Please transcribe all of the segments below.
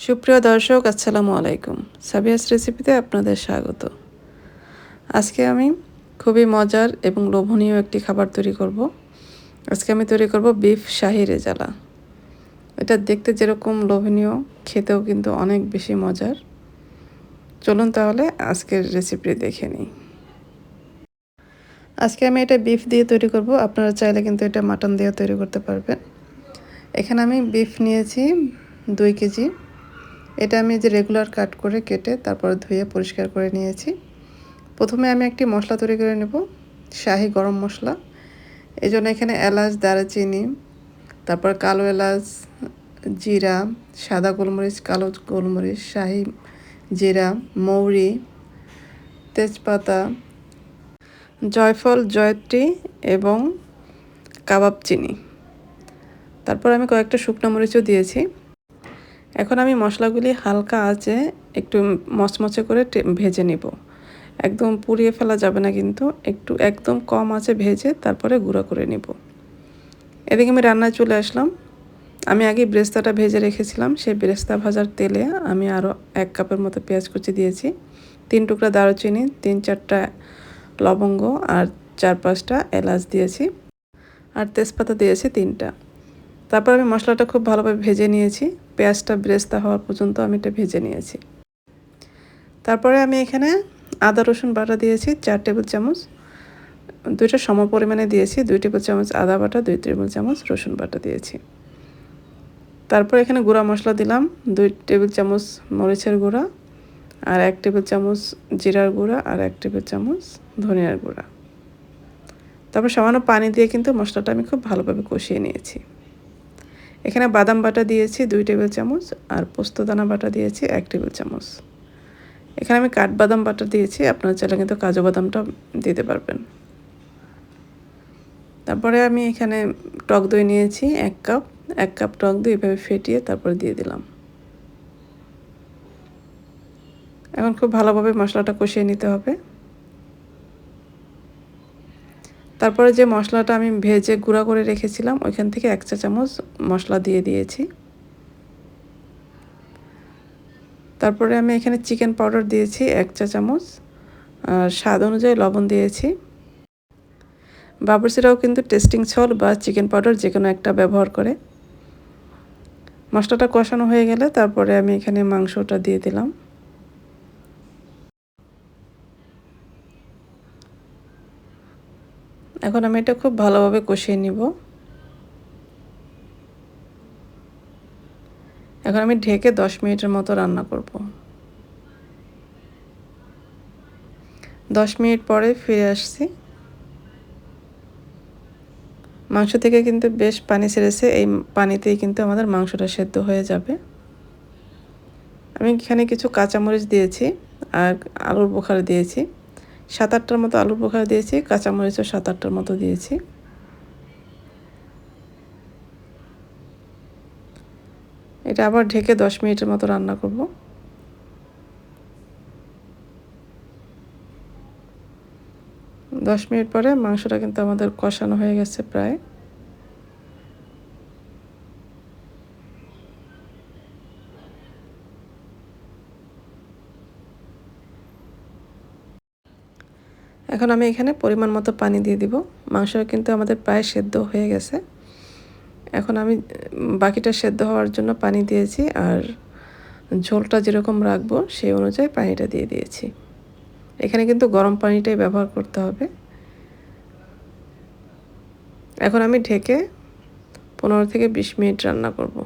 সুপ্রিয় দর্শক, আসসালামু আলাইকুম। সাবিয়াস রেসিপিতে আপনাদের স্বাগত। আজকে আমি খুবই মজার এবং লোভনীয় একটি খাবার তৈরি করব। আজকে আমি তৈরি করব বিফ শাহি রেজালা। এটা দেখতে যেরকম লোভনীয়, খেতেও কিন্তু অনেক বেশি মজার। চলুন তাহলে আজকের রেসিপি দেখে নিই। আজকে আমি এটা বিফ দিয়ে তৈরি করব। আপনারা চাইলে কিন্তু এটা মাটন দিয়ে তৈরি করতে পারবেন। এখানে আমি বিফ নিয়েছি দুই কেজি। এটা আমি যে রেগুলার কাট করে কেটে তারপর ধুয়ে পরিষ্কার করে নিয়েছি। প্রথমে আমি একটি মশলা তৈরি করে নেব, শাহি গরম মশলা। এই জন্য এখানে এলাচ, দারচিনি, তারপর কালো এলাচ, জিরা, সাদা গোলমরিচ, কালো গোলমরিচ, শাহি জিরা, মৌরি, তেজপাতা, জয়ফল, জয়ত্রী এবং কাবাব চিনি। তারপর আমি কয়েকটা শুকনো মরিচও দিয়েছি। এখন আমি মশলাগুলি হালকা আঁচে একটু মচমচে করে ভেজে নিব। একদম পুড়িয়ে ফেলা যাবে না কিন্তু, একটু একদম কম আঁচে ভেজে তারপরে গুঁড়ো করে নিব। এদিকে আমি রান্নায় চলে আসলাম। আমি আগে ব্রেস্তাটা ভেজে রেখেছিলাম, সেই ব্রেস্তা ভাজার তেলে আমি আরও এক কাপের মতো পেঁয়াজ কুচি দিয়েছি, তিন টুকরা দারুচিনি, তিন চারটা লবঙ্গ আর চার পাঁচটা এলাচ দিয়েছি, আর তেজপাতা দিয়েছি তিনটা। তারপর আমি মশলাটা খুব ভালোভাবে ভেজে নিয়েছি। পেঁয়াজটা ব্রেস্তা হওয়ার পর্যন্ত আমি এটা ভেজে নিয়েছি। তারপরে আমি এখানে আদা, রসুন বাটা দিয়েছি, চার টেবিল চামচ। দুইটা সম পরিমাণে দিয়েছি, দুই টেবিল চামচ আদা বাটা, দুই টেবিল চামচ রসুন বাটা দিয়েছি। তারপর এখানে গুঁড়া মশলা দিলাম, দুই টেবিল চামচ মরিচের গুঁড়া আর এক টেবিল চামচ জিরার গুঁড়া আর এক টেবিল চামচ ধনিয়ার গুঁড়া। তারপর সামান্য পানি দিয়ে কিন্তু মশলাটা আমি খুব ভালোভাবে কষিয়ে নিয়েছি। এখানে বাদাম বাটা দিয়েছি দুই টেবিল চামচ আর পোস্তদানা বাটা দিয়েছি এক টেবিল চামচ। এখানে আমি কাঠবাদাম বাটা দিয়েছি, আপনারা চাইলে কিন্তু কাজু বাদামটা দিতে পারবেন। তারপরে আমি এখানে টক দই নিয়েছি এক কাপ এক কাপ টক দই এভাবে ফেটিয়ে তারপরে দিয়ে দিলাম। এখন খুব ভালোভাবে মশলাটা কষিয়ে নিতে হবে। তারপরে যে মশলাটা আমি ভেজে গুঁড়া করে রেখেছিলাম, ওইখান থেকে এক চা চামচ মশলা দিয়ে দিয়েছি। তারপরে আমি এখানে চিকেন পাউডার দিয়েছি এক চা চামচ, আর স্বাদ অনুযায়ী লবণ দিয়েছি। বাবরসিরাও কিন্তু টেস্টিং ছল বা চিকেন পাউডার যে কোনো একটা ব্যবহার করে। মশলাটা কষানো হয়ে গেলে তারপরে আমি এখানে মাংসটা দিয়ে দিলাম। এখন আমি এটা খুব ভালোভাবে কষিয়ে নিব। এখন আমি ঢেকে দশ মিনিটের মতো রান্না করব। দশ মিনিট পরে ফিরে আসছি। মাংস থেকে কিন্তু বেশ পানি ছেড়েছে, এই পানিতেই কিন্তু আমাদের মাংসটা সেদ্ধ হয়ে যাবে। আমি এখানে কিছু কাঁচামরিচ দিয়েছি আর আলুর বোখার দিয়েছি। সাত আটটার মতো আলু পোখা দিয়েছি, কাঁচামরিচও সাত আটটার মতো দিয়েছি। এটা আবার ঢেকে দশ মিনিটের মতো রান্না করব। দশ মিনিট পরে মাংসটা কিন্তু আমাদের কষানো হয়ে গেছে প্রায়। এখন আমি এখানে পরিমাণ মতো পানি দিয়ে দিব। মাংসটা কিন্তু আমাদের প্রায় সেদ্ধ হয়ে গেছে। এখন আমি বাকিটা সেদ্ধ হওয়ার জন্য পানি দিয়েছি আর ঝোলটা যেরকম রাখব সেই অনুযায়ী পানিটা দিয়ে দিয়েছি। এখানে কিন্তু গরম পানিটাই ব্যবহার করতে হবে। এখন আমি ঢেকে পনেরো থেকে বিশ মিনিট রান্না করব।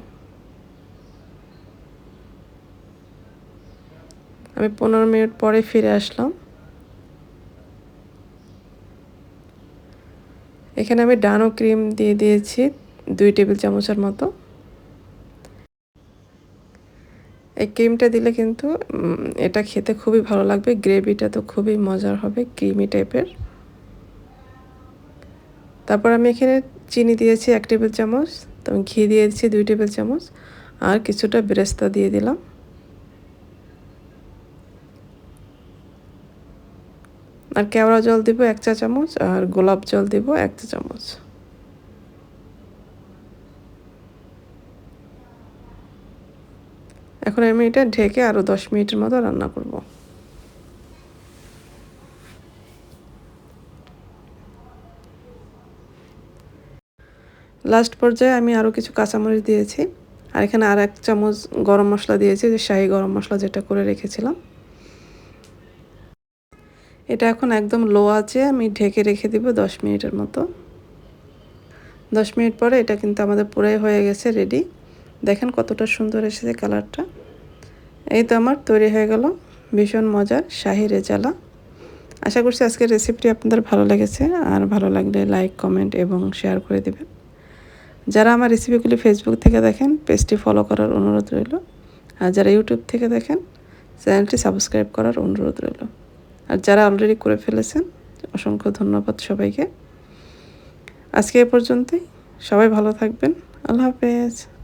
আমি পনেরো মিনিট পরে ফিরে আসলাম। এখানে আমি ডানো ক্রিম দিয়ে দিয়েছি দুই টেবিল চামচের মতো। এই ক্রিমটা দিলে কিন্তু এটা খেতে খুবই ভালো লাগবে, গ্রেভিটা তো খুবই মজার হবে, ক্রিমি টাইপের। তারপর আমি এখানে চিনি দিয়েছি এক টেবিল চামচ, তো ঘি দিয়েছি দুই টেবিল চামচ, আর কিছুটা বেরেস্তা দিয়ে দিলাম। আর কেওড়া জল দিব এক চা চামচ, আর গোলাপ জল দিব এক চা চামচ। এখন আমি এটা ঢেকে আরও দশ মিনিটের মতো রান্না করব। লাস্ট পর্যায়ে আমি আরও কিছু কাঁচামরিচ দিয়েছি, আর এখানে আর এক চামচ গরম মশলা দিয়েছি, যে শাহি গরম মশলা যেটা করে রেখেছিলাম। এটা এখন একদম লো আছে, আমি ঢেকে রেখে দিব দশ মিনিটের মতো। দশ মিনিট পরে এটা কিন্তু আমাদের পুরাই হয়ে গেছে রেডি দেখেন কতটা সুন্দর এসেছে কালারটা এই তো আমার তৈরি হয়ে গেল, ভীষণ মজার, শাহি রেজালা। আশা করছি আজকের রেসিপিটি আপনাদের ভালো লেগেছে, আর ভালো লাগলে লাইক কমেন্ট এবং শেয়ার করে দেবেন। যারা আমার রেসিপিগুলি ফেসবুক থেকে দেখেন পেজটি ফলো করার অনুরোধ রইল। আর যারা ইউটিউব থেকে দেখেন, চ্যানেলটি সাবস্ক্রাইব করার অনুরোধ রইল। আর যারা অলরেডি করে ফেলেছেন, অসংখ্য ধন্যবাদ সবাইকে। আজকে এ পর্যন্তই। সবাই ভালো থাকবেন। আল্লাহ হাফেজ।